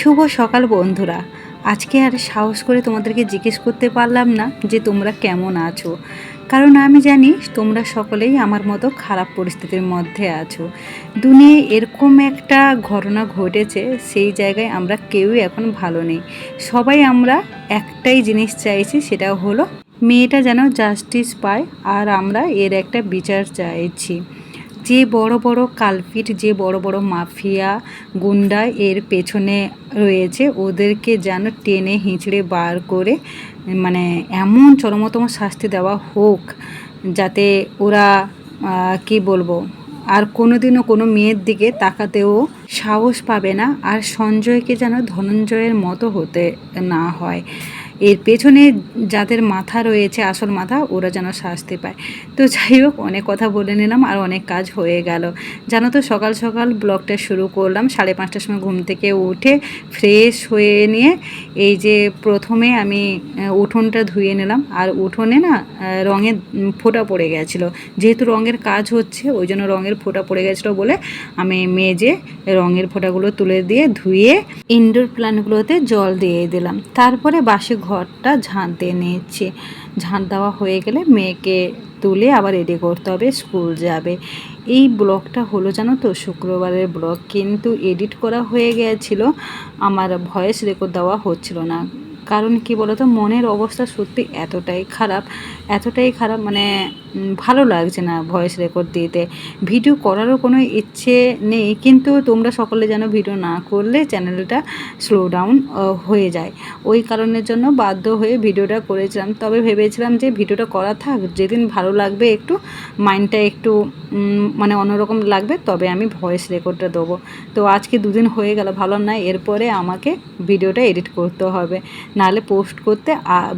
শুভ সকাল বন্ধুরা। আজকে আর সাহস করে তোমাদেরকে জিজ্ঞেস করতে পারলাম না যে তোমরা কেমন আছো। কারণ আমি জানি তোমরা সকলেই আমার মতো খারাপ পরিস্থিতির মধ্যে আছো। দুনিয়ায় এরকম একটা ঘটনা ঘটেছে, সেই জায়গায় আমরা কেউই এখন ভালো নেই। সবাই আমরা একটাই জিনিস চাইছি, সেটা হলো মেয়েটা যেন জাস্টিস পায়, আর আমরা এর একটা বিচার চাইছি। যে বড় বড় কালপিট যে বড় বড় মাফিয়া গুন্ডা এর পেছনে রয়েছে, ওদেরকে যেন টেনে হিঁচড়ে বার করে মানে এমন চরমতম শাস্তি দেওয়া হোক যাতে ওরা কি বলব, আর কোনোদিনও কোনো মেয়ের দিকে তাকাতেও সাহস পাবে না, আর সঞ্জয়কে যেন ধনঞ্জয়ের মতো হতে না হয়। এর পেছনে যাদের মাথা রয়েছে, আসল মাথা, ওরা যেন শাস্তি পায়। তো যাই হোক, অনেক কথা বলে নিলাম আর অনেক কাজ হয়ে গেল। জানো তো, সকাল সকাল ব্লগটা শুরু করলাম। সাড়ে পাঁচটার সময় ঘুম থেকে উঠে ফ্রেশ হয়ে নিয়ে এই যে প্রথমে আমি উঠোনটা ধুয়ে নিলাম। আর উঠোনে না রঙের ফোঁটা পড়ে গেছিল। যেহেতু রঙের কাজ হচ্ছে, ওই জন্য রঙের ফোঁটা পড়ে গেছিল বলে আমি মেজে রঙের ফোঁটাগুলো তুলে দিয়ে ধুয়ে ইনডোর প্ল্যান্টগুলোতে জল দিয়ে দিলাম। তারপরে বাসি ঘরটা ঝাঁট দিয়ে নিচ্ছি ঝাঁট দেওয়া হয়ে গেলে মেয়েকে তুলে আবার রেডি করতে হবে, স্কুল যাবে। এই ব্লগটা হলো জানো তো, শুক্রবারের ব্লগ। কিন্তু এডিট করা হয়ে গিয়েছিল, আমার ভয়েস রেকর্ড দেওয়া হচ্ছিল না। কারণ কি বলতো, মনের অবস্থা সত্যি এতটাই খারাপ এতটাই খারাপ মানে ভালো লাগছে না ভয়েস রেকর্ড দিতে। ভিডিও করারও কোনো ইচ্ছে নেই, কিন্তু তোমরা সকলে যেন ভিডিও না করলে চ্যানেলটা স্লো ডাউন হয়ে যায়। ওই কারণের জন্য বাধ্য হয়ে ভিডিওটা করেছিলাম। তবে ভেবেছিলাম যে ভিডিওটা করা থাক, যেদিন ভালো লাগবে একটু মাইন্ডটা একটু মানে অন্যরকম লাগবে, তবে আমি ভয়েস রেকর্ডটা দেবো। তো আজকে দুদিন হয়ে গেল, ভালো না এরপরে আমাকে ভিডিওটা এডিট করতে হবে। নাহলে পোস্ট করতে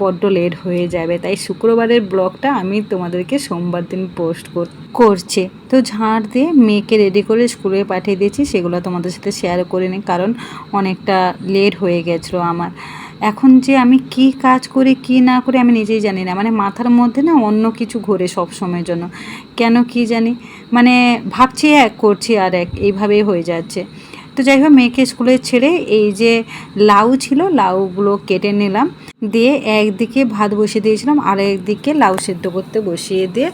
বড্ড লেট হয়ে যাবে। তাই শুক্রবারের ব্লগটা আমি তোমাদেরকে সোমবার দিন পোস্ট করছে। তো ঝাড় দিয়ে মেয়েকে রেডি করে স্কুলে পাঠিয়ে দিয়েছি, সেগুলো তোমাদের সাথে শেয়ার করে নিই কারণ অনেকটা লেট হয়ে গেছিল আমার। এখন যে আমি কি কাজ করি, কি না করি, আমি নিজেই জানি না। মানে মাথার মধ্যে না অন্য কিছু ঘোরে সব সময়ের জন্য। কেন কি জানি? মানে ভাবছি এক, করছি আর এক, এইভাবেই হয়ে যাচ্ছে। তো যাই হোক, মেয়েকে স্কুলে ছেড়ে এই যে লাউ ছিল, লাউগুলো কেটে নিলাম। দিয়ে একদিকে ভাত বসিয়ে দিয়েছিলাম, আর একদিকে লাউ সেদ্ধ করতে বসিয়ে দিয়ে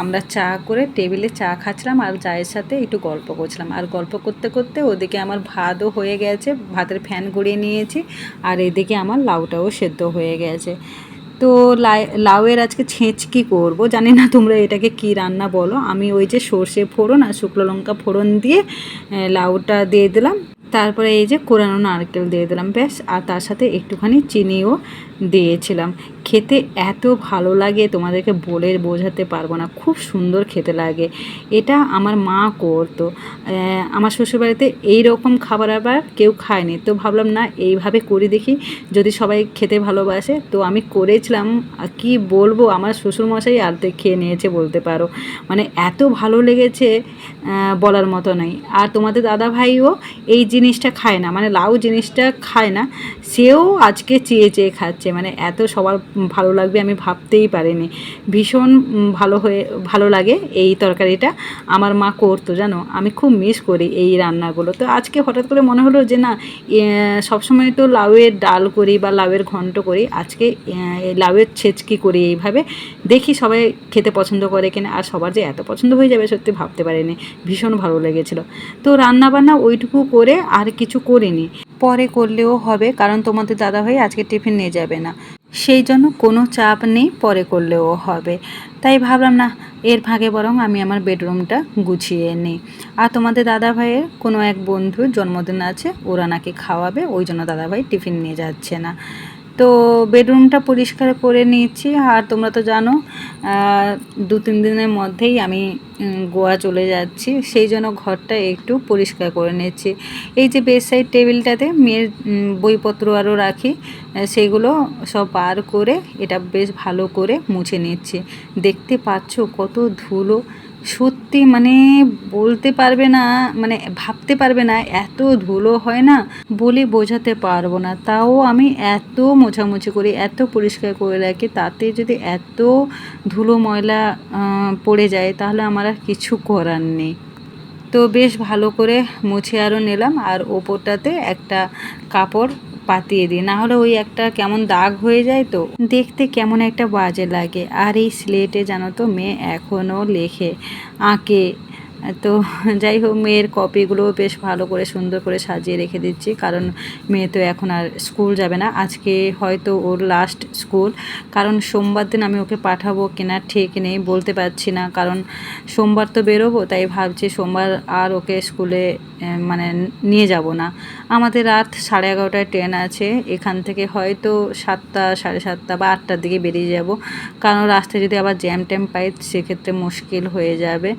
আমরা চা করে টেবিলে চা খাচ্ছিলাম, আর চায়ের সাথে একটু গল্প করছিলাম। আর গল্প করতে করতে ওদিকে আমার ভাতও হয়ে গেছে, ভাতের ফ্যান গড়িয়ে নিয়েছি, আর এদিকে আমার লাউটাও সেদ্ধ হয়ে গেছে। তো লাউয়ের আজকে ছেঁচকি করব জানি না, তোমরা এটাকে কি রান্না বলো। আমি ওই যে সর্ষে ফোড়ন আর শুকনো লঙ্কা ফোড়ন দিয়ে লাউটা দিয়ে দিলাম। তারপরে এই যে কোরানো নারকেল দিয়ে দিলাম, ব্যাস। আর তার সাথে একটুখানি চিনিও দিয়েছিলাম। খেতে এত ভালো লাগে, তোমাদেরকে বলে বোঝাতে পারব না। খুব সুন্দর খেতে লাগে। এটা আমার মা করতো। আমার শ্বশুরবাড়িতে এই রকম খাবার আবার কেউ খায়নি। তো ভাবলাম, না, এইভাবে করে দেখি। যদি সবাই খেতে ভালোবাসে। তো আমি করেছিলাম। কি বলব, আমার শ্বশুরমশাই আর্ধেক খেয়ে নিয়েছে বলতে পারো। মানে এত ভালো লেগেছে বলার মতো নয়। আর তোমাদের দাদা ভাইও এই জিনিসটা খায় না। মানে লাউ জিনিসটা খায় না। সেও আজকে চেয়ে চেয়ে খাচ্ছে। মানে এত সবার ভালো লাগবে আমি ভাবতেই পারিনি। ভীষণ ভালো হয়ে, ভালো লাগে এই তরকারিটা। আমার মা করতো, জানো? আমি খুব মিস করি এই রান্নাগুলো। তো আজকে হঠাৎ করে মনে হলো যে, না সবসময় তো লাউয়ের ডাল করি বা লাউয়ের ঘন্ট করি। আজকে লাউয়ের ছেচকি করি এইভাবে। দেখি সবাই খেতে পছন্দ করে কিনা। আর সবার যে এত পছন্দ হয়ে যাবে সত্যি ভাবতে পারিনি। ভীষণ ভালো লেগেছিলো। তো রান্না বান্না ওইটুকু করে আর কিছু করিনি। পরে করলেও হবে। কারণ তোমাদের দাদাভাই আজকে টিফিন নিয়ে যাবে না। সেই জন্য কোনো চাপ নেই, পরে করলেও হবে। তাই ভাবলাম, না, এর ভাগে বরং আমি আমার বেডরুমটা গুছিয়ে নিই। আর তোমাদের দাদা ভাইয়ের কোনো এক বন্ধুর জন্মদিন আছে, ওরা নাকি খাওয়াবে, ওই জন্য দাদাভাই টিফিন নিয়ে যাচ্ছে না। তো বেডরুমটা পরিষ্কার করে নিয়েছি। আর তোমরা তো জানো দু তিন দিনের মধ্যেই আমি গোয়া চলে যাচ্ছি। সেই জন্য ঘরটা একটু পরিষ্কার করে নিচ্ছি এই যে বেড সাইড টেবিলটাতে মেয়ের বইপত্র আরও রাখি সেগুলো সব বার করে, এটা বেশ ভালো করে মুছে নিচ্ছি দেখতে পাচ্ছ কত ধুলো সত্যি মানে বলতে পারবে না মানে ভাবতে পারবে না, এত ধুলো হয় না বলে বোঝাতে পারব না। তাও আমি এত মোছামুছি করি, এত পরিষ্কার করে রাখি, তাতে যদি এত ধুলো ময়লা পড়ে যায়, তাহলে আমার আর কিছু করার নেই। তো বেশ ভালো করে মুছে আরও নিলাম, আর ওপরটাতে একটা কাপড় পাতিয়ে দিই। নাহলে ওই একটা কেমন দাগ হয়ে যায় তো। দেখতে কেমন একটা বাজে লাগে। আর এই স্লেটে জানো তো মেয়ে এখনও লেখে, আঁকে তো যাই হোক, মেয়ের কপিগুলো বেশ ভালো করে সুন্দর করে সাজিয়ে রেখে দিচ্ছি। কারণ মেয়ে তো এখন আর স্কুল যাবে না। আজকে হয়তো ওর লাস্ট স্কুল কারণ সোমবার দিন আমি ওকে পাঠাবো কিনা ঠিক নেই, বলতে পারছি না। কারণ সোমবার তো বেরোবো, তাই ভাবছি সোমবার আর ওকে স্কুলে মানে নিয়ে যাব না। আমাদের রাত সাড়ে এগারোটায় ট্রেন আছে। এখান থেকে হয়তো সাতটা, সাড়ে সাতটা বা আটটার দিকে বেরিয়ে যাব। কারণ রাস্তায় যদি আবার জ্যাম ট্যাম পাই, সেক্ষেত্রে মুশকিল হয়ে যাবে।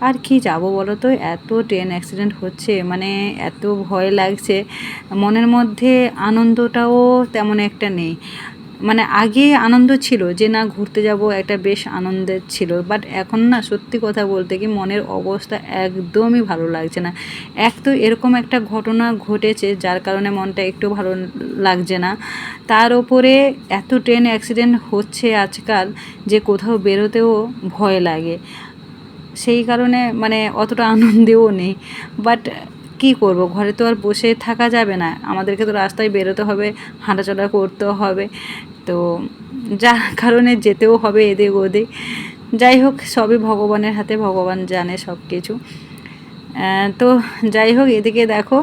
আর কি যাব বলো তো? এত ট্রেন অ্যাক্সিডেন্ট হচ্ছে মানে এত ভয় লাগছে। মনের মধ্যে আনন্দটাও তেমন একটা নেই। মানে আগে আনন্দ ছিল যে, না, ঘুরতে যাব, একটা বেশ আনন্দের ছিল। বাট এখন না, সত্যি কথা বলতে কি, মনের অবস্থা একদমই ভালো লাগছে না। এক তো এরকম একটা ঘটনা ঘটেছে, যার কারণে মনটা একটু ভালো লাগছে না। তার ওপরে এত ট্রেন অ্যাক্সিডেন্ট হচ্ছে আজকাল যে, কোথাও বেরোতেও ভয় লাগে। সেই কারণে মানে অতটা আনন্দেও নেই। বাট কি করব? ঘরে তো আর বসে থাকা যাবে না। আমাদেরকে তো রাস্তায় বেরোতে হবে, হাঁটাচলা করতেও হবে। তো যার কারণে যেতেও হবে এদিক ওদিক। যাই হোক, সবই ভগবানের হাতে ভগবান জানে সব কিছু তো যাই হোক, এদিকে দেখো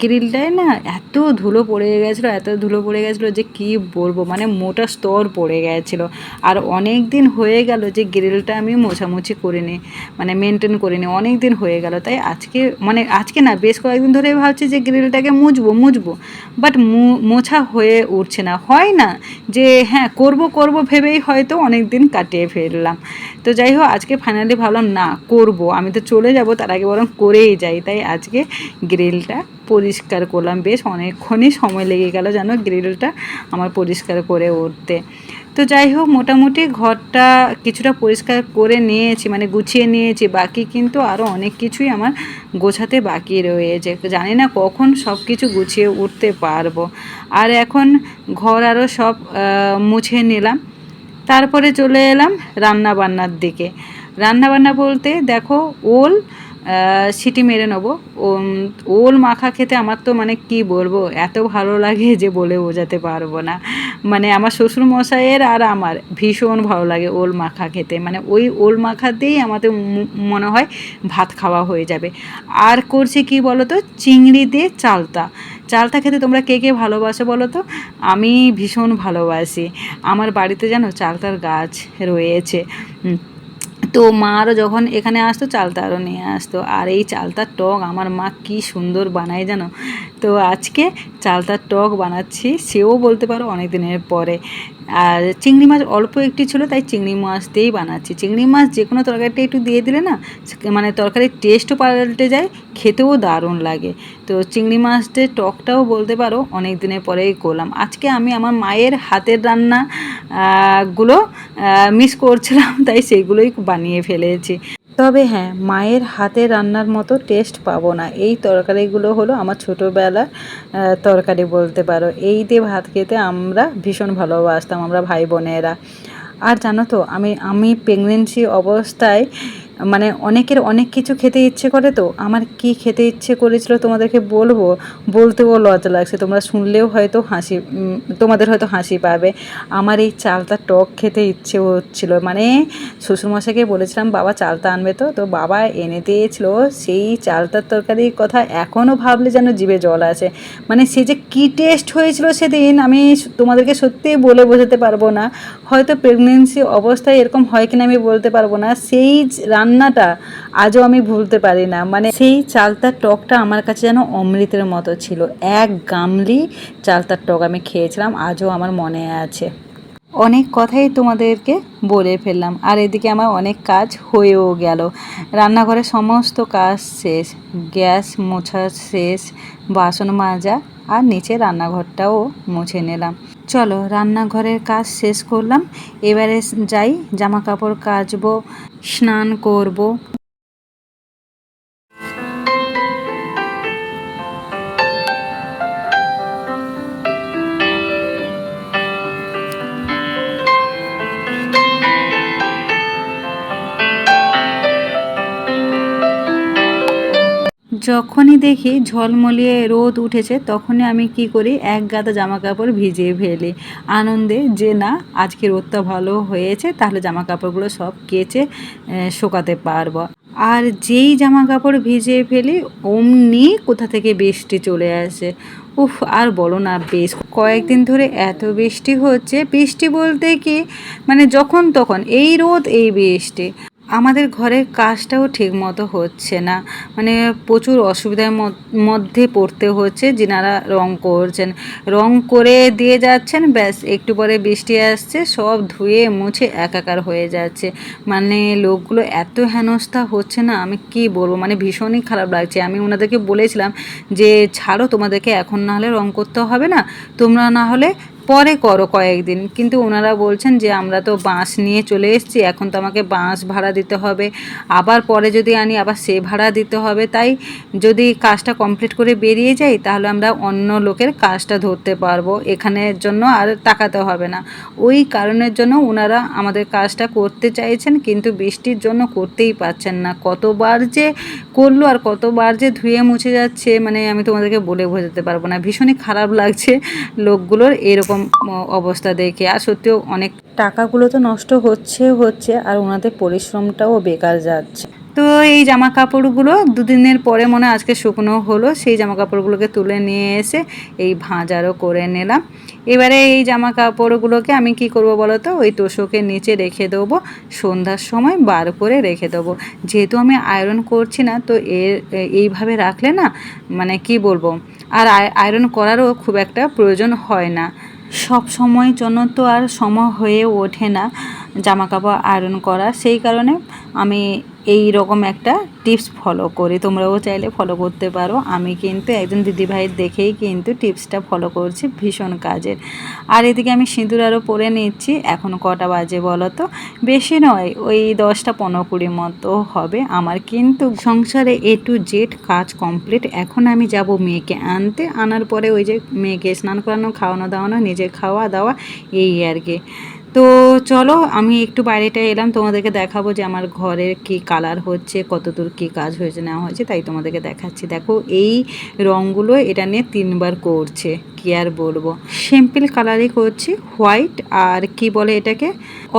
গ্রিলটায় না এত ধুলো পড়ে গেছিল, এত ধুলো পড়ে গেছিল যে কি বলব মানে মোটা স্তর পড়ে গেছিল। আর অনেক দিন হয়ে গেল যে গ্রিলটা আমি মোছামুছি করিনি মানে মেনটেন করিনি অনেক দিন হয়ে গেল। তাই আজকে মানে আজকে না, বেশ কয়েকদিন ধরে ভাবছি যে গ্রিলটাকে মুছবো মুছবো বাট মোছা হয়ে উঠছে না। হয় না যে হ্যাঁ করব করব ভেবেই হয়তো অনেক দিন কাটিয়ে ফেললাম। তো যাই হোক, আজকে ফাইনালি ভাবলাম, না, করব। আমি তো চলে যাব, তার আগে বরং করেই যাই। তাই আজকে গ্রিলটা পরিষ্কার করলাম। বেশ অনেকক্ষণই সময় লেগে গেল যেন গ্রিলটা আমার পরিষ্কার করে উঠতে। তো যাই হোক, মোটামুটি ঘরটা কিছুটা পরিষ্কার করে নিয়েছি মানে গুছিয়ে নিয়েছি। বাকি কিন্তু আরও অনেক কিছুই আমার গোছাতে বাকি রয়েছে। জানি না কখন সব কিছু গুছিয়ে উঠতে পারব। আর এখন ঘর আরও সব মুছে নিলাম। তারপরে চলে এলাম রান্না বান্নার দিকে। রান্না বান্না বলতে দেখো ওল সিটি মেরে নেব। ওল মাখা খেতে আমার তো মানে কি বলব, এত ভালো লাগে যে বলে বোঝাতে পারব না। মানে আমার শ্বশুর মশাইয়ের আর আমার ভীষণ ভালো লাগে ওল মাখা খেতে। মানে ওই ওল মাখা দিয়েই আমাদের মনে হয় ভাত খাওয়া হয়ে যাবে। আর করছি কি বলো তো চিংড়ি দিয়ে চালতা। চালতা খেতে তোমরা কে কে ভালোবাসো বলো তো আমি ভীষণ ভালোবাসি। আমার বাড়িতে জানো চালতার গাছ রয়েছে। তো মারও যখন এখানে আসতো, চালতা আরও নিয়ে আসতো। আর এই চালতার টক আমার মা কি সুন্দর বানায় জানো? তো আজকে চালতার টক বানাচ্ছি, সেও বলতে পারো অনেক দিনের পরে। আর চিংড়ি মাছ অল্প একটি ছিল, তাই চিংড়ি মাছ দিয়েই বানাচ্ছি। চিংড়ি মাছ যে কোনো তরকারিটা একটু দিয়ে দিলে না মানে তরকারির টেস্টও পাল্টে যায়, খেতেও দারুণ লাগে। তো চিংড়ি মাছদের টকটাও বলতে পারো, অনেক দিনের পরেই করলাম। আজকে আমি আমার মায়ের হাতের রান্না গুলো মিস করছিলাম, তাই সেগুলোই বানিয়ে ফেলেছি। তবে হ্যাঁ মায়ের হাতে রান্নার মতো টেস্ট পাবো না। এই তরকারিগুলো হলো আমার ছোটোবেলার তরকারি বলতে পারো। এই দিয়ে ভাত খেতে আমরা ভীষণ ভালোবাসতাম, আমরা ভাই বোনেরা। আর জানো তো, আমি আমি প্রেগনেন্সি অবস্থায় মানে অনেকের অনেক কিছু খেতে ইচ্ছে করে তো, আমার কি খেতে ইচ্ছে করেছিল তোমাদেরকে বলব? বলতেও লজ্জা লাগছে। তোমরা শুনলেও হয়তো হাসি তোমাদের হয়তো হাসি পাবে। আমার এই চালটা টক খেতে ইচ্ছে হচ্ছিল। মানে শ্বশুরমশাইকে বলেছিলাম, বাবা, চালটা আনবে তো? তো বাবা এনে দিয়েছিল, সেই চালতার তরকারির কথা এখনও ভাবলে যেন জিভে জল আছে মানে সে যে কী টেস্ট হয়েছিল সেদিন আমি তোমাদেরকে সত্যিই বলে বোঝাতে পারব না। হয়তো প্রেগনেন্সি অবস্থায় এরকম হয় কিনা আমি বলতে পারব না। সেই রান্নাটা আজও আমি ভুলতে পারি না। মানে সেই চালতার টকটা আমার কাছে যেন অমৃতের মতো ছিল। এক গামলি চালতার টক আমি খেয়েছিলাম, আজও আমার মনে আছে। অনেক কথাই তোমাদেরকে বলে ফেললাম, আর এদিকে আমার অনেক কাজ হয়েও গেল। রান্নাঘরে সমস্ত কাজ শেষ, গ্যাস মোছা শেষ, বাসন মাজা আর নিচে রান্নাঘরটাও মুছে নিলাম। চলো, রান্নাঘরের কাজ শেষ করলাম। এবারে যাই জামা কাপড় কাচবো, স্নান করব। যখনই দেখি ঝলমলিয়ে রোদ উঠেছে, তখনই আমি কি করি? এক গাদা জামা কাপড় ভিজিয়ে ফেলি। আনন্দে যে না, আজকে রোদটা ভালো হয়েছে, তাহলে জামা কাপড়গুলো সব কেচে শোকাতে পারব। আর যেই জামা কাপড় ভিজিয়ে ফেলি, অমনি কোথা থেকে বৃষ্টি চলে আসে। উফ, আর বলো না বেশ। কয়েকদিন ধরে এত বৃষ্টি হচ্ছে। বৃষ্টি বলতে কি? মানে যখন তখন, এই রোদ, এই বৃষ্টি। আমাদের ঘরের কাজটাও ঠিক মতো হচ্ছে না। মানে প্রচুর অসুবিধার মধ্যে পড়তে হচ্ছে, যিনারা রং করছেন। রং করে দিয়ে যাচ্ছেন, ব্যাস, একটু পরে বৃষ্টি আসছে, সব ধুয়ে মুছে একাকার হয়ে যাচ্ছে। মানে লোকগুলো এত হেনস্থা হচ্ছে না, আমি কি বলব? মানে ভীষণই খারাপ লাগছে। আমি ওনাদেরকে বলেছিলাম যে, ছাড়ো তোমাদেরকে, এখন না হলে রং করতে হবে না। তোমরা না হলে পরে করো কয়েকদিন। কিন্তু ওনারা বলছেন যে, আমরা তো বাঁশ নিয়ে চলে এসেছি, এখন তো আমাকে বাঁশ ভাড়া দিতে হবে। আবার পরে যদি আনি, আবার সে ভাড়া দিতে হবে। তাই যদি কাজটা কমপ্লিট করে বেরিয়ে যাই, তাহলে আমরা অন্য লোকের কাজটা ধরতে পারব। এখানের জন্য আর তাকাতে হবে না। ওই কারণের জন্য ওনারা আমাদের কাজটা করতে চাইছেন, কিন্তু বৃষ্টির জন্য করতেই পারছেন না। কতবার যে করল আর কতবার যে ধুয়ে মুছে যাচ্ছে মানে আমি তোমাদেরকে বলে বোঝাতে পারব না। ভীষণই খারাপ লাগছে লোকগুলোর এরকম অবস্থা দেখে। আর সত্যিও অনেক টাকাগুলো তো নষ্ট হচ্ছে হচ্ছে আর ওনাদের পরিশ্রমটাও বেকার যাচ্ছে। তো এই জামা কাপড়গুলো দুদিনের পরে মনে আজকে শুকনো হলো সেই জামা কাপড়গুলোকে তুলে নিয়ে এসে এই ভাঁজারও করে নিলাম। এবারে এই জামা কাপড়গুলোকে আমি কি করব বলো তো? ওই তোষকের নিচে রেখে দেবো সন্ধ্যার সময় বার করে রেখে দেবো। যেহেতু আমি আয়রন করছি না তো এর এইভাবে রাখলে না মানে কি বলব? আর আয়রন করারও খুব একটা প্রয়োজন হয় না। সব সময় জন্য তো আর সময় হয়ে ওঠে না জামা কাপড় আয়রন করা। সেই কারণে আমি এই রকম একটা টিপস ফলো করি। তোমরাও চাইলে ফলো করতে পারো। আমি কিন্তু একজন দিদিভাইয়ের দেখেই কিন্তু টিপসটা ফলো করছি ভীষণ কাজের। আর এদিকে আমি সিঁদুর আরও পরে নিচ্ছি। এখন কটা বাজে বলো তো? বেশি নয়, ওই দশটা পনেরো কুড়ি মতো হবে। আমার কিন্তু সংসারে এ টু জেড কাজ কমপ্লিট এখন আমি যাব মেয়েকে আনতে। আনার পরে ওই যে মেয়েকে স্নান করানো, খাওয়ানো, দাওয়ানো নিজে খাওয়া দাওয়া এই আর কি। তো চলো, আমি একটু বাইরেটা এলাম, তোমাদেরকে দেখাবো যে আমার ঘরের কি কালার হচ্ছে, কতদূর কি কাজ হয়েছে, না হয়েছে, তাই তোমাদেরকে দেখাচ্ছি। দেখো, এই রঙগুলো এটা নিয়ে তিনবার করছে, কি আর বলব। সিম্পল কালারই করছি হোয়াইট আর কি বলে এটাকে?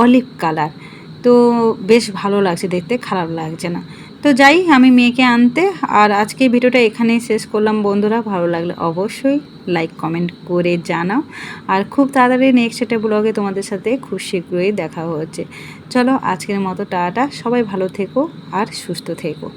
অলিভ কালার তো বেশ ভালো লাগছে, দেখতে খারাপ লাগছে না। তো যাই, আমি মেয়েকে আনতে, আর আজকে ভিডিওটা এখানেই শেষ করলাম, বন্ধুরা, ভালো লাগলে অবশ্যই লাইক কমেন্ট করে জানাও। আর খুব তাড়াতাড়ি নেক্সট একটা ব্লগে তোমাদের সাথে খুব শীঘ্রই দেখা হচ্ছে। চলো আজকের মতো টাটা। সবাই ভালো থেকো আর সুস্থ থেকো।